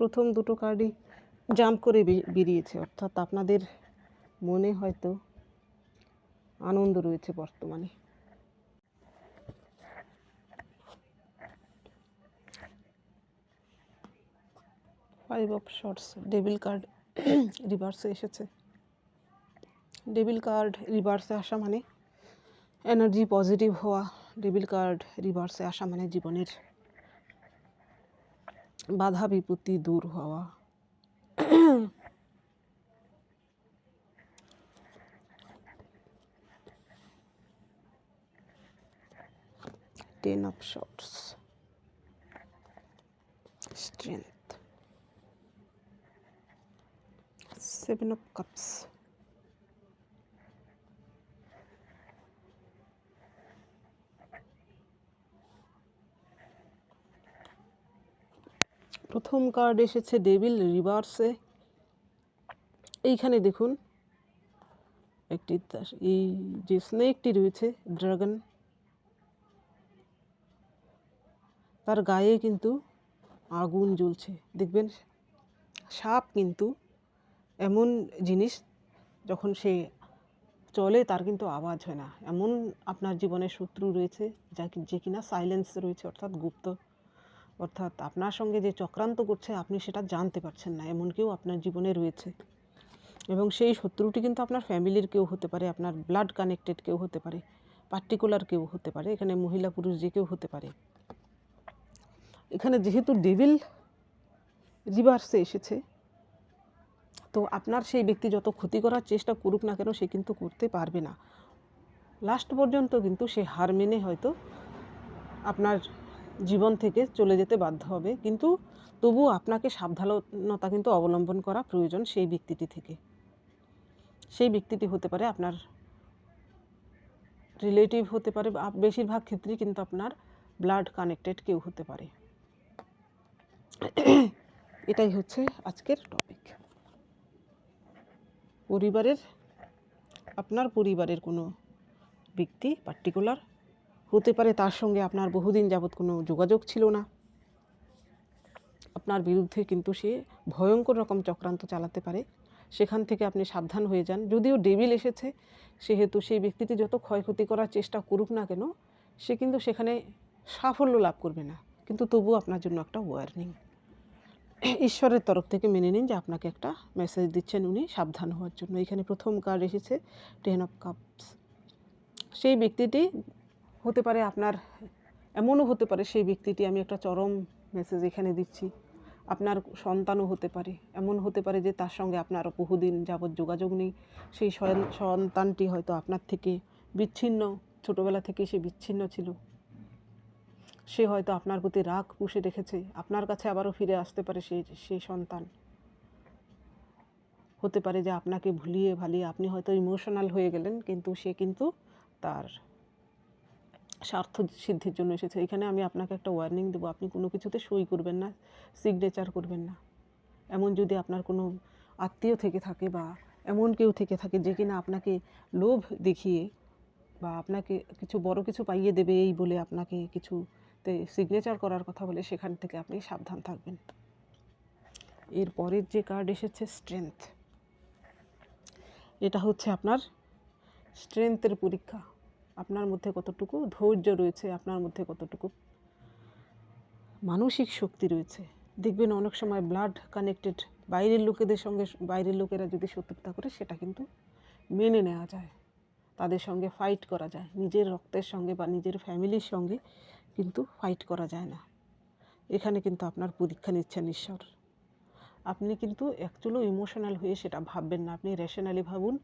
প্রথম দুটো কার্ডই জাম্প করে বেরিয়েছে। অর্থাৎ আপনাদের মনে হয়তো আনন্দ রয়েছে বর্তমানে। Five of swords devil card রিভার্সে এসেছে। ডেবিল কার্ড রিভার্সে আসা মানে এনার্জি পজিটিভ হওয়া ডেবিল কার্ড রিভার্সে আসা মানে জীবনের বাধা বিপত্তি দূর হওয়া ten of swords strength seven of cups প্রথম কার্ড এসেছে ডেভিল রিভার্সে এইখানে দেখুন, একটি এই যে স্নেকটি রয়েছে ড্রাগন তার গায়ে কিন্তু আগুন জ্বলছে। দেখবেন, সাপ কিন্তু এমন জিনিস, যখন সে চলে তার কিন্তু আওয়াজ হয় না। এমন আপনার জীবনে শত্রু রয়েছে, যা যে কিনা সাইলেন্স রয়েছে, অর্থাৎ গুপ্ত অর্থাৎ আপনার সঙ্গে যে চক্রান্ত করছে, আপনি সেটা জানতে পারছেন না এমন কেউ আপনার জীবনে রয়েছে। এবং সেই শত্রুটি কিন্তু আপনার ফ্যামিলির কেউ হতে পারে, আপনার ব্লাড কানেক্টেড কেউ হতে পারে পার্টিকুলার কেউ হতে পারে, এখানে মহিলা পুরুষ যে কেউ হতে পারে। এখানে যেহেতু ডেভিল রিভার্সে এসেছে, তো আপনার সেই ব্যক্তি যত ক্ষতি করার চেষ্টা করুক না কেন, সে কিন্তু করতে পারবে না। লাস্ট পর্যন্ত কিন্তু সে হার মেনে হয়তো আপনার জীবন থেকে চলে যেতে বাধ্য হবে। কিন্তু তবু আপনাকে সাবধানতা কিন্তু অবলম্বন করা প্রয়োজন সেই ব্যক্তিটি থেকে। সেই ব্যক্তিটি হতে পারে আপনার রিলেটিভ হতে পারে বেশিরভাগ ক্ষেত্রেই কিন্তু আপনার ব্লাড কানেক্টেড কেউ হতে পারে। এটাই হচ্ছে আজকের টপিক পরিবারের, আপনার পরিবারের কোনো ব্যক্তি পার্টিকুলার হতে পারে তার সঙ্গে আপনার বহুদিন যাবৎ কোনো যোগাযোগ ছিল না। আপনার বিরুদ্ধে কিন্তু সে ভয়ঙ্কর রকম চক্রান্ত চালাতে পারে। সেখান থেকে আপনি সাবধান হয়ে যান। যদিও ডেবিল এসেছে, সেহেতু সেই ব্যক্তিটি যত ক্ষয়ক্ষতি করার চেষ্টা করুক না কেন, সে কিন্তু সেখানে সাফল্য লাভ করবে না। কিন্তু তবু আপনার জন্য একটা ওয়ার্নিং ঈশ্বরের তরফ থেকে মেনে নিন যে আপনাকে একটা মেসেজ দিচ্ছেন উনি, সাবধান হওয়ার জন্য। এখানে প্রথম কার্ড এসেছে টেন অফ কাপস সেই ব্যক্তিটি হতে পারে, আপনার, এমনও হতে পারে সেই ব্যক্তিটি আমি একটা চরম মেসেজ এখানে দিচ্ছি। আপনার সন্তানও হতে পারে, এমন হতে পারে যে তার সঙ্গে আপনার বহুদিন যাবৎ যোগাযোগ নেই। সেই সন্তানটি হয়তো আপনার থেকে বিচ্ছিন্ন, ছোটোবেলা থেকে সে বিচ্ছিন্ন ছিল। সে হয়তো আপনার প্রতি রাগ পুষে রেখেছে, আপনার কাছে আবারও ফিরে আসতে পারে সেই সেই সন্তান। হতে পারে যে আপনাকে ভুলিয়ে ভালিয়ে আপনি হয়তো ইমোশনাল হয়ে গেলেন, কিন্তু সে কিন্তু তার স্বার্থ সিদ্ধির জন্য এসেছে। এখানে আমি আপনাকে একটা ওয়ার্নিং দেবো, আপনি কোনো কিছুতে সই করবেন না সিগনেচার করবেন না। এমন যদি আপনার কোনো আত্মীয় থেকে থাকে বা এমন কেউ থেকে থাকে যে কিনা আপনাকে লোভ দেখিয়ে বা আপনাকে কিছু বড় কিছু পাইয়ে দেবে এই বলে আপনাকে কিছুতে সিগনেচার করার কথা বলে সেখান থেকে আপনি সাবধান থাকবেন। এর পরের যে কার্ড এসেছে স্ট্রেংথ এটা হচ্ছে আপনার স্ট্রেংথের পরীক্ষা। আপনার মধ্যে কতটুকু ধৈর্য রয়েছে, আপনার মধ্যে কতটুকু মানসিক শক্তি রয়েছে? দেখবেন অনেক সময় ব্লাড কানেক্টেড বাইরের লোকেদের সঙ্গে, বাইরের লোকেরা যদি শত্রুতা করে, সেটা কিন্তু মেনে নেওয়া যায়। তাদের সঙ্গে ফাইট করা যায়। নিজের রক্তের সঙ্গে বা নিজের ফ্যামিলির সঙ্গে কিন্তু ফাইট করা যায় না। এখানে কিন্তু আপনার পরীক্ষা নিচ্ছেন ঈশ্বর। আপনি কিন্তু অ্যাকচুয়ালি ইমোশনাল হয়ে সেটা ভাববেন না। আপনি রেশনালি ভাবুন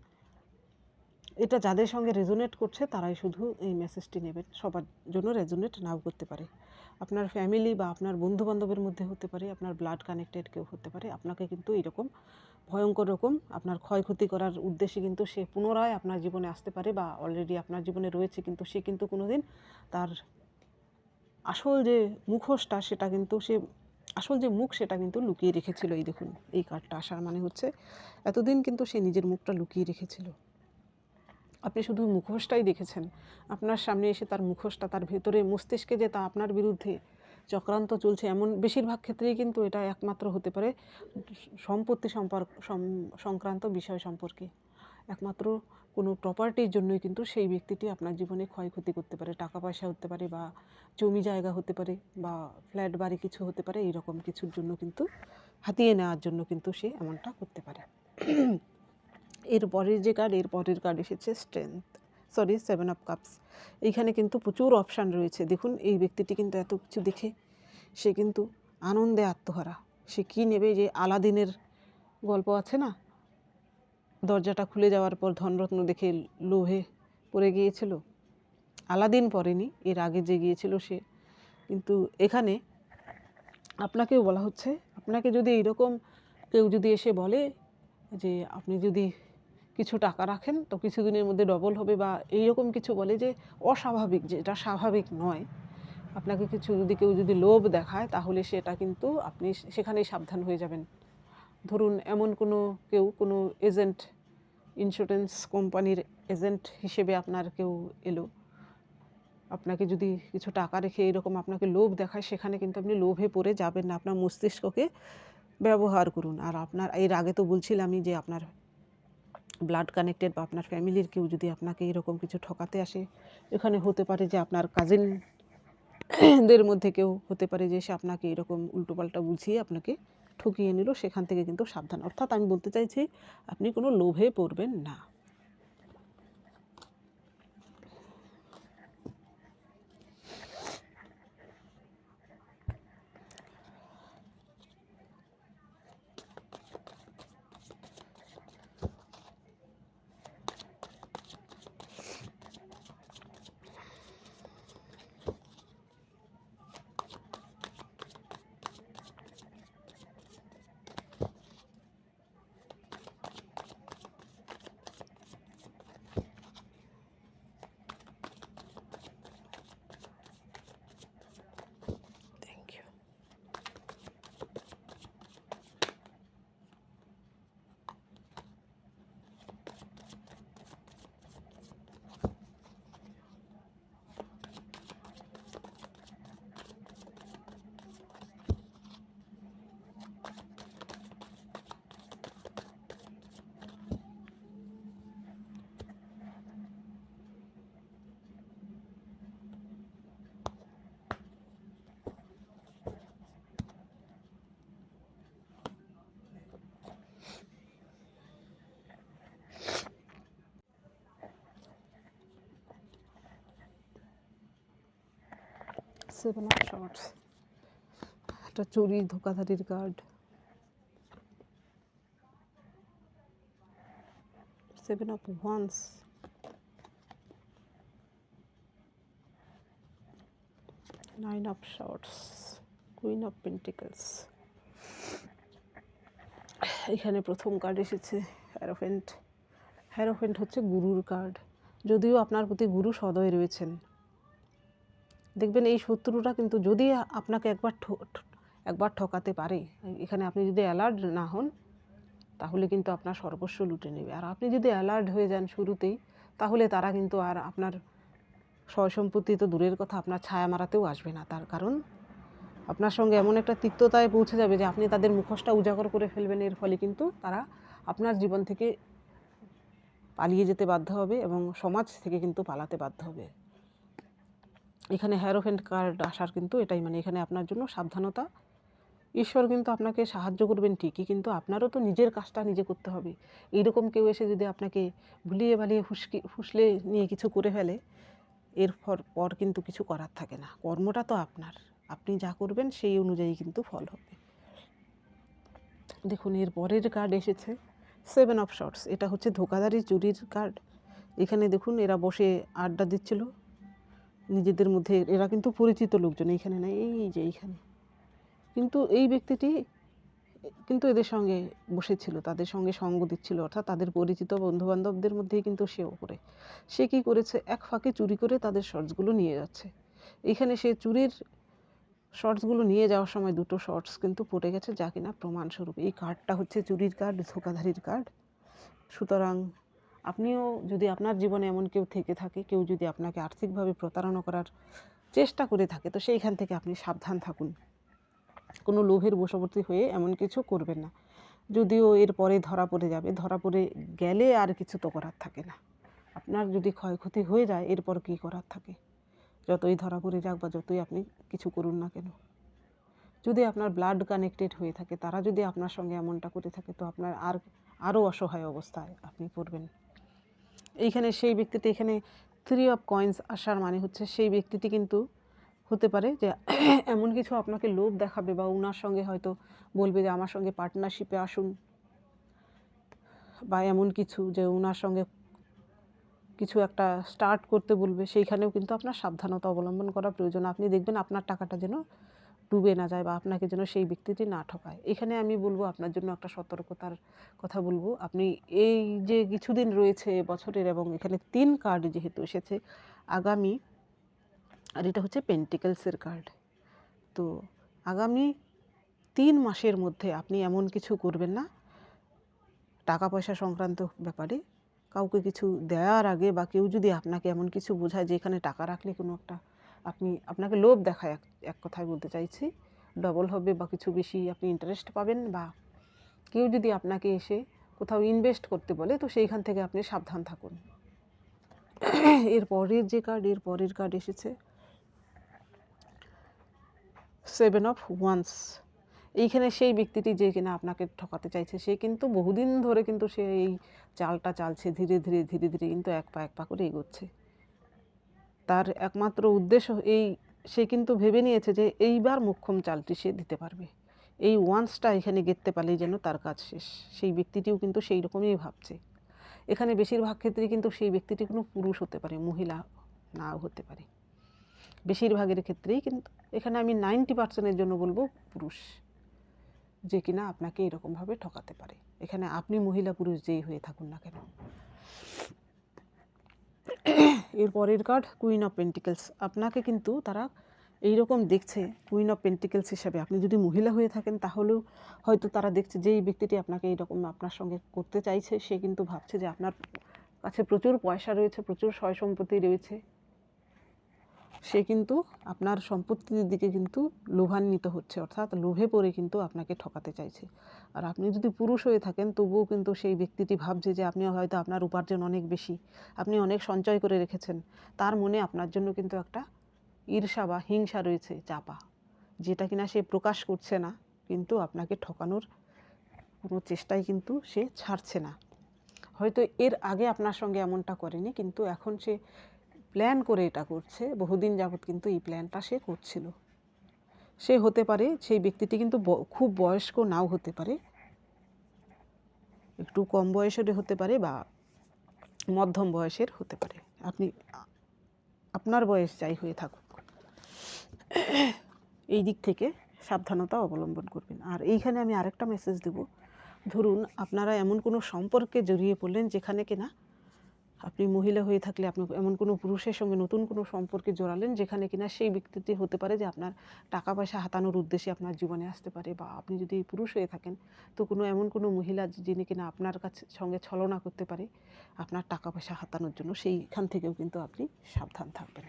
এটা যাদের সঙ্গে রেজোনেট করছে, তারাই শুধু এই মেসেজটি নেবেন। সবার জন্য রেজোনেট নাও করতে পারে। আপনার ফ্যামিলি বা আপনার বন্ধু বান্ধবের মধ্যে হতে পারে, আপনার ব্লাড কানেক্টেড কেউ হতে পারে। আপনাকে কিন্তু এরকম ভয়ঙ্কর রকম আপনার ক্ষয়ক্ষতি করার উদ্দেশ্যে কিন্তু সে পুনরায় আপনার জীবনে আসতে পারে বা অলরেডি আপনার জীবনে রয়েছে, কিন্তু সে কিন্তু কোনোদিন তার আসল যে মুখোশটা, সেটা কিন্তু সে আসল যে মুখ, সেটা কিন্তু লুকিয়ে রেখেছিল। এই দেখুন, এই কার্ডটা আসার মানে হচ্ছে এতদিন কিন্তু সে নিজের মুখটা লুকিয়ে রেখেছিল। আপনি শুধু মুখোশটাই দেখেছেন। আপনার সামনে এসে তার মুখোশটা, তার ভেতরে মস্তিষ্কে যে তা আপনার বিরুদ্ধে চক্রান্ত চলছে, এমন বেশিরভাগ ক্ষেত্রেই কিন্তু এটা একমাত্র হতে পারে সম্পত্তি সম্পর্ক সংক্রান্ত বিষয় সম্পর্কে। একমাত্র কোনো প্রপার্টির জন্যই কিন্তু সেই ব্যক্তিটি আপনার জীবনে ক্ষয়ক্ষতি করতে পারে, টাকা পয়সা হতে পারে বা জমি জায়গা হতে পারে বা ফ্ল্যাট বাড়ি কিছু হতে পারে, এইরকম কিছুর জন্য কিন্তু, হাতিয়ে নেওয়ার জন্য কিন্তু সে এমনটা করতে পারে। এর পরের যে কার্ড এর পরের কার্ড এসেছে strength sorry seven of cups এইখানে কিন্তু প্রচুর অপশান রয়েছে। দেখুন, এই ব্যক্তিটি কিন্তু এত কিছু দেখে সে কিন্তু আনন্দে আত্মহারা। সে কী নেবে যে আলাদিনের গল্প আছে না? দরজাটা খুলে যাওয়ার পর ধনরত্ন দেখে লোভে পড়ে গিয়েছিল। আলাদিন পরেনি এর আগে যে গিয়েছিল সে। কিন্তু এখানে আপনাকেও বলা হচ্ছে, আপনাকে যদি এইরকম কেউ যদি এসে বলে যে, আপনি যদি কিছু টাকা রাখেন, তো কিছুদিনের মধ্যে ডবল হবে বা এইরকম কিছু বলে যে অস্বাভাবিক যে, এটা স্বাভাবিক নয়। আপনাকে কিছু, যদি কেউ যদি লোভ দেখায়, তাহলে সেটা কিন্তু আপনি সেখানেই সাবধান হয়ে যাবেন। ধরুন, এমন কোনো কেউ, কোনো এজেন্ট ইন্স্যুরেন্স কোম্পানির এজেন্ট হিসেবে আপনার কেউ এলো। আপনাকে যদি কিছু টাকা রেখে এরকম আপনাকে লোভ দেখায়, সেখানে কিন্তু আপনি লোভে পড়ে যাবেন না। আপনার মস্তিষ্ককে ব্যবহার করুন। আর আপনার, এর আগে তো বলছিলামই যে আপনার ব্লাড কানেক্টেড বা আপনার ফ্যামিলির কেউ যদি আপনাকে এরকম কিছু ঠকাতে আসে, এখানে হতে পারে যে আপনার কাজিনদের মধ্যে কেউ হতে পারে যে সে আপনাকে এরকম উল্টোপাল্টা বুঝিয়ে আপনাকে ঠকিয়ে নিল, সেখান থেকে কিন্তু সাবধান। অর্থাৎ আমি বলতে চাইছি, আপনি কোনো লোভে পড়বেন না। সেভেন অফ শর্টস একটা চুরি ধোকাধারির card seven of wands nine of swords queen of pentacles এখানে প্রথম কার্ড এসেছে হ্যারোফেন্ট হ্যারোফেন্ট হচ্ছে গুরুর কার্ড যদিও আপনার প্রতি গুরু সদয় রয়েছেন। দেখবেন এই শত্রুরা কিন্তু যদি আপনাকে একবার একবার ঠকাতে পারে, এখানে আপনি যদি অ্যালার্ট না হন, তাহলে কিন্তু আপনার সর্বস্ব লুটে নেবে। আর আপনি যদি অ্যালার্ট হয়ে যান শুরুতেই, তাহলে তারা কিন্তু আর আপনার সম্পত্তি তো দূরের কথা, আপনার ছায়া মারাতেও আসবে না। তার কারণ, আপনার সঙ্গে এমন একটা তিক্ততায় পৌঁছে যাবে যে আপনি তাদের মুখোশটা উজাগর করে ফেলবেন, এর ফলে কিন্তু তারা আপনার জীবন থেকে পালিয়ে যেতে বাধ্য হবে এবং সমাজ থেকে কিন্তু পালাতে বাধ্য হবে। এখানে হ্যারোফেন্ট কার্ড আসার কিন্তু এটাই মানে এখানে আপনার জন্য সাবধানতা। ঈশ্বর কিন্তু আপনাকে সাহায্য করবেন ঠিকই, কিন্তু আপনারও তো নিজের কাজটা নিজে করতে হবে। এইরকম কেউ এসে যদি আপনাকে ভুলিয়ে ভালিয়ে ফুসকি ফুসলে নিয়ে কিছু করে ফেলে, এর পর পর কিন্তু কিছু করার থাকে না। কর্মটা তো আপনার। আপনি যা করবেন সেই অনুযায়ী কিন্তু ফল হবে। দেখুন, এর পরের কার্ড এসেছে সেভেন অফ শর্টস এটা হচ্ছে ধোকাধারী চুরির কার্ড এখানে দেখুন, এরা বসে আড্ডা দিচ্ছিল। নিজেদের মধ্যে, এরা কিন্তু পরিচিত লোকজন এইখানে না এই যে এইখানে। কিন্তু এই ব্যক্তিটি কিন্তু এদের সঙ্গে বসেছিল, তাদের সঙ্গে সঙ্গ দিচ্ছিল, অর্থাৎ তাদের পরিচিত বন্ধুবান্ধবদের মধ্যেই কিন্তু সে ওপরে। সে কি করেছে? এক ফাঁকে চুরি করে তাদের শর্টসগুলো নিয়ে যাচ্ছে। এখানে সে চুরির শর্টসগুলো নিয়ে যাওয়ার সময় দুটো শর্টস কিন্তু পড়ে গেছে, যা কিনা প্রমাণস্বরূপ। এই কার্ডটা হচ্ছে চুরির কার্ড ধোকাধারীর কার্ড সুতরাং আপনিও যদি আপনার জীবনে এমন কেউ থেকে থাকে, কেউ যদি আপনাকে আর্থিকভাবে প্রতারণা করার চেষ্টা করে থাকে, তো সেইখান থেকে আপনি সাবধান থাকুন। কোনো লোভের বশবর্তী হয়ে এমন কিছু করবেন না। যদিও এর পরে ধরা পড়ে যাবে, ধরা পড়ে গেলে আর কিছু তো করার থাকে না। আপনার যদি ক্ষয়ক্ষতি হয়ে যায়, এরপর কী করার থাকে? যতই ধরা পড়ে যাক বা যতই আপনি কিছু করুন না কেন। যদি আপনার ব্লাড কানেক্টেড হয়ে থাকে, তারা যদি আপনার সঙ্গে এমনটা করে থাকে, তো আপনার আর, আরও অসহায় অবস্থায় আপনি পড়বেন। এইখানে সেই ব্যক্তিটি এখানে থ্রি অফ কয়েন্স আসার মানে হচ্ছে সেই ব্যক্তিটি কিন্তু হতে পারে যে এমন কিছু আপনাকে লোভ দেখাবে বা ওনার সঙ্গে হয়তো বলবে যে আমার সঙ্গে পার্টনারশিপে আসুন বা এমন কিছু যে ওনার সঙ্গে কিছু একটা স্টার্ট করতে বলবে, সেইখানেও কিন্তু আপনার সাবধানতা অবলম্বন করা প্রয়োজন। আপনি দেখবেন আপনার টাকাটা যেন ডুবে না যায় বা আপনাকে যেন সেই ব্যক্তিটি না ঠকায়। এখানে আমি বলব, আপনার জন্য একটা সতর্কতার কথা বলব। আপনি এই যে কিছুদিন রয়েছে বছরের এবং এখানে তিন কার্ড যেহেতু এসেছে, আগামী আর এটা হচ্ছে পেন্টিকেলসের কার্ড তো আগামী তিন মাসের মধ্যে আপনি এমন কিছু করবেন না। টাকা পয়সা সংক্রান্ত ব্যাপারে কাউকে কিছু দেওয়ার আগে বা কেউ যদি আপনাকে এমন কিছু বোঝায় যে এখানে টাকা রাখলে কোনো একটা আপনি, আপনাকে লোভ দেখায় এক এক কথায় বলতে চাইছি। ডবল হবে বা কিছু বেশি আপনি ইন্টারেস্ট পাবেন বা কেউ যদি আপনাকে এসে কোথাও ইনভেস্ট করতে বলে, তো সেইখান থেকে আপনি সাবধান থাকুন। এর পরের যে কার্ড এর পরের কার্ড এসেছে। সেভেন অফ ওয়ান্স এইখানে সেই ব্যক্তিটি যে কিনা আপনাকে ঠকাতে চাইছে, সে কিন্তু বহুদিন ধরে কিন্তু সে এই চালটা চালছে, ধীরে ধীরে ধীরে ধীরে কিন্তু এক পা এক পা করে এগোচ্ছে। তার একমাত্র উদ্দেশ্য এই, সে কিন্তু ভেবে নিয়েছে যে এইবার মোক্ষম চালটি সে দিতে পারবে। এই ওয়ান্সটা এখানে গেতে পারলেই যেন তার কাজ শেষ। সেই ব্যক্তিটিও কিন্তু সেই রকমই ভাবছে। এখানে বেশিরভাগ ক্ষেত্রে কিন্তু সেই ব্যক্তিটি কোনো পুরুষ হতে পারে, মহিলা নাও হতে পারে। বেশিরভাগের ক্ষেত্রেই কিন্তু, এখানে আমি নাইনটি পার্সেন্টের জন্য বলব পুরুষ, যে কিনা আপনাকে এরকমভাবে ঠকাতে পারে। এখানে আপনি মহিলা, পুরুষ যেই হয়ে থাকুন না কেন। এর পরের কার্ড কুইন অফ পেন্টিকেলস আপনাকে কিন্তু তারা এই রকম দেখছে কুইন অফ পেন্টিকেলস হিসাবে। আপনি যদি মহিলা হয়ে থাকেন, তাহলেও হয়তো তারা দেখছে যে এই ব্যক্তিটি আপনাকে এইরকম আপনার সঙ্গে করতে চাইছে। সে কিন্তু ভাবছে যে আপনার কাছে প্রচুর পয়সা রয়েছে, প্রচুর সয় সম্পত্তি রয়েছে। সে কিন্তু আপনার সম্পত্তির দিকে কিন্তু লোভান্বিত হচ্ছে, অর্থাৎ লোভে পড়ে কিন্তু আপনাকে ঠকাতে চাইছে। আর আপনি যদি পুরুষ হয়ে থাকেন, তবুও কিন্তু সেই ব্যক্তিটি ভাবছে যে আপনি হয়তো আপনার উপার্জন অনেক বেশি, আপনি অনেক সঞ্চয় করে রেখেছেন। তার মনে আপনার জন্য কিন্তু একটা ঈর্ষা বা হিংসা রয়েছে, চাপা, যেটা কিনা সে প্রকাশ করছে না, কিন্তু আপনাকে ঠকানোর কোনো চেষ্টাই কিন্তু সে ছাড়ছে না। হয়তো এর আগে আপনার সঙ্গে এমনটা করেনি, কিন্তু এখন সে প্ল্যান করে এটা করছে, বহুদিন যাবৎ কিন্তু এই প্ল্যানটা সে করছিল। সে হতে পারে, সেই ব্যক্তিটি কিন্তু খুব বয়স্ক নাও হতে পারে। একটু কম বয়সের হতে পারে বা মধ্যম বয়সের হতে পারে। আপনি, আপনার বয়স যাই হয়ে থাকুক। এই দিক থেকে সাবধানতা অবলম্বন করবেন। আর এইখানে আমি আরেকটা মেসেজ দেব। ধরুন, আপনারা এমন কোনো সম্পর্কে জড়িয়ে পড়লেন যেখানে কিনা আপনি মহিলা হয়ে থাকলে আপনি এমন কোনো পুরুষের সঙ্গে নতুন কোনো সম্পর্কে জড়ালেন যেখানে কিনা সেই ব্যক্তিটি হতে পারে যে আপনার টাকা পয়সা হাতানোর উদ্দেশ্যে আপনার জীবনে আসতে পারে বা আপনি যদি পুরুষ হয়ে থাকেন, তো কোনো এমন কোনো মহিলা যিনি কিনা আপনার কাছে সঙ্গে ছলনা করতে পারে, আপনার টাকা পয়সা হাতানোর জন্য সেইখান থেকেও কিন্তু আপনি সাবধান থাকবেন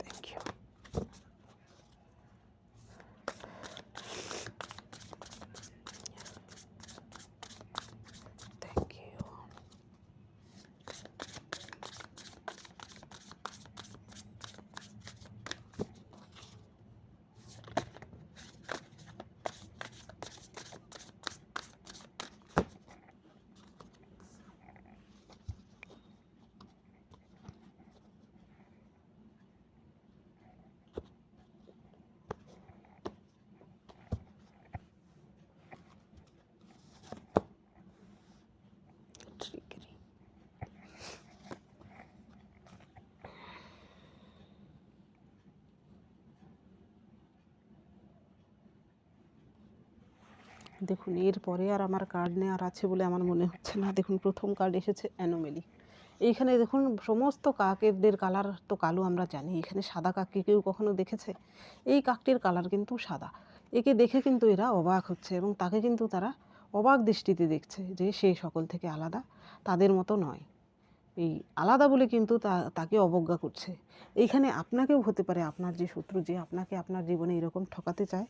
থ্যাংক ইউ দেখুন এরপরে আর আমার কার্ড নেওয়ার আছে বলে আমার মনে হচ্ছে না। দেখুন, প্রথম কার্ড এসেছে অ্যানোমেলি এইখানে দেখুন, সমস্ত কাকেদের কালার তো কালো আমরা জানি। এখানে সাদা কাককে কেউ কখনো দেখেছে? এই কাকটির কালার কিন্তু সাদা। একে দেখে কিন্তু এরা অবাক হচ্ছে এবং তাকে কিন্তু তারা অবাক দৃষ্টিতে দেখছে যে সে সকল থেকে আলাদা, তাদের মতো নয়। এই আলাদা বলে কিন্তু তা, তাকে অবজ্ঞা করছে। এইখানে আপনাকেও হতে পারে আপনার যে শত্রু যে আপনাকে আপনার জীবনে এরকম ঠকাতে চায়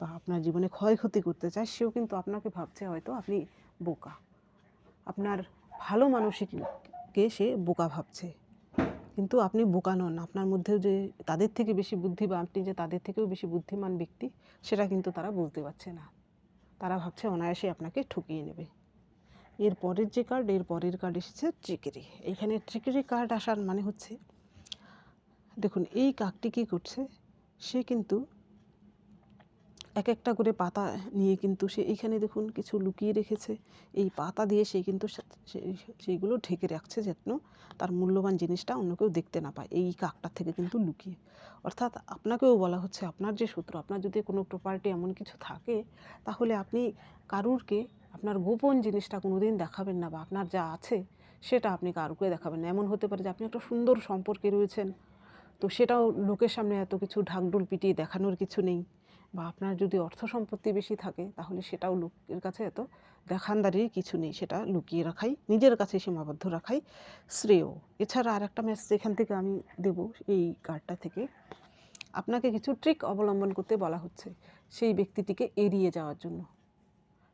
বা আপনার জীবনে ক্ষয়ক্ষতি করতে চায়, সেও কিন্তু আপনাকে ভাবছে হয়তো আপনি বোকা। আপনার ভালো মানসিককে সে বোকা ভাবছে। কিন্তু আপনি বোকা নন, আপনার মধ্যেও যে তাদের থেকে বেশি বুদ্ধি বা আপনি যে তাদের থেকেও বেশি বুদ্ধিমান ব্যক্তি, সেটা কিন্তু তারা বলতে পারছে না। তারা ভাবছে অনায়াসে আপনাকে ঠকিয়ে নেবে। এর পরের যে কার্ড এর পরের কার্ড এসেছে ট্রিকেরি এইখানে ট্রিকেরি কার্ড আসার মানে হচ্ছে, দেখুন, এই কাকটি কী করছে, সে কিন্তু এক একটা করে পাতা নিয়ে কিন্তু সে এইখানে দেখুন কিছু লুকিয়ে রেখেছে। এই পাতা দিয়ে সে কিন্তু সেই- সেইগুলো ঢেকে রাখছে যেন তার মূল্যবান জিনিসটা অন্য কেউ দেখতে না পায়। এই কাকটার থেকে কিন্তু লুকিয়ে। অর্থাৎ আপনাকেও বলা হচ্ছে, আপনার যে সূত্র আপনার যদি কোনো প্রপার্টি এমন কিছু থাকে, তাহলে আপনি কারুরকে আপনার গোপন জিনিসটা কোনো দিন দেখাবেন না বা আপনার যা আছে, সেটা আপনি কারুকে দেখাবেন না। এমন হতে পারে যে আপনি একটা সুন্দর সম্পর্কে রয়েছেন, তো সেটাও লোকের সামনে এত কিছু ঢাকঢোল পিটিয়ে দেখানোর কিছু নেই। বা আপনার যদি অর্থ সম্পত্তি বেশি থাকে, তাহলে সেটাও লোকের কাছে এত দেখানদারির কিছু নেই। সেটা লুকিয়ে রাখাই, নিজের কাছে সীমাবদ্ধ রাখাই শ্রেয়। এছাড়া আর একটা ম্যাসেজ এখান থেকে আমি দেব এই কার্ডটা থেকে। আপনাকে কিছু ট্রিক অবলম্বন করতে বলা হচ্ছে সেই ব্যক্তিটিকে এড়িয়ে যাওয়ার জন্য,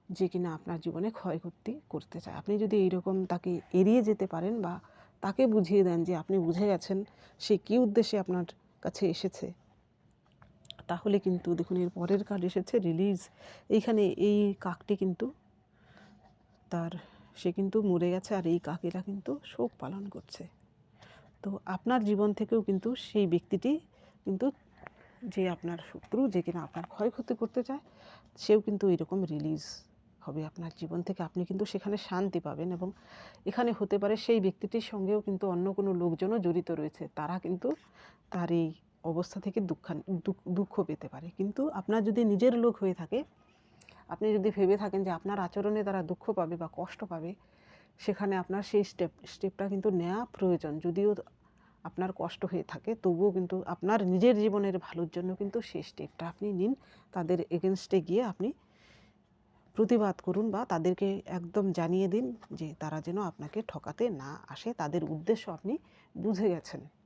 যে কিনা আপনার জীবনে ক্ষয়ক্ষতি করতে চায়। আপনি যদি এইরকম তাকে এড়িয়ে যেতে পারেন বা তাকে বুঝিয়ে দেন যে আপনি বুঝে গেছেন সে কী উদ্দেশ্যে আপনার কাছে এসেছে তাহলে কিন্তু দেখুন এর পরের কার্ড এসেছে রিলিজ এইখানে এই কাকটি কিন্তু তার, সে কিন্তু মরে গেছে আর এই কাকেরা কিন্তু শোক পালন করছে। তো আপনার জীবন থেকেও কিন্তু সেই ব্যক্তিটি কিন্তু যে আপনার শত্রু, যে কিনা আপনার ক্ষয়ক্ষতি করতে চায়, সেও কিন্তু এরকম রিলিজ হবে আপনার জীবন থেকে। আপনি কিন্তু সেখানে শান্তি পাবেন এবং এখানে হতে পারে সেই ব্যক্তিটির সঙ্গেও কিন্তু অন্য কোনো লোকজনও জড়িত রয়েছে। তারা কিন্তু তার এই অবস্থা থেকে দুঃখান দুঃখ- পেতে পারে। কিন্তু আপনার যদি নিজের লোক হয়ে থাকে, আপনি যদি ভেবে থাকেন যে আপনার আচরণে তারা দুঃখ পাবে বা কষ্ট পাবে, সেখানে আপনার সেই স্টেপ স্টেপটা কিন্তু নেওয়া প্রয়োজন। যদিও আপনার কষ্ট হয়ে থাকে, তবুও কিন্তু আপনার নিজের জীবনের ভালোর জন্য কিন্তু সেই স্টেপটা আপনি নিন। তাদের এগেনস্টে গিয়ে আপনি প্রতিবাদ করুন বা তাদেরকে একদম জানিয়ে দিন যে তারা যেন আপনাকে ঠকাতে না আসে। তাদের উদ্দেশ্য আপনি বুঝে গেছেন।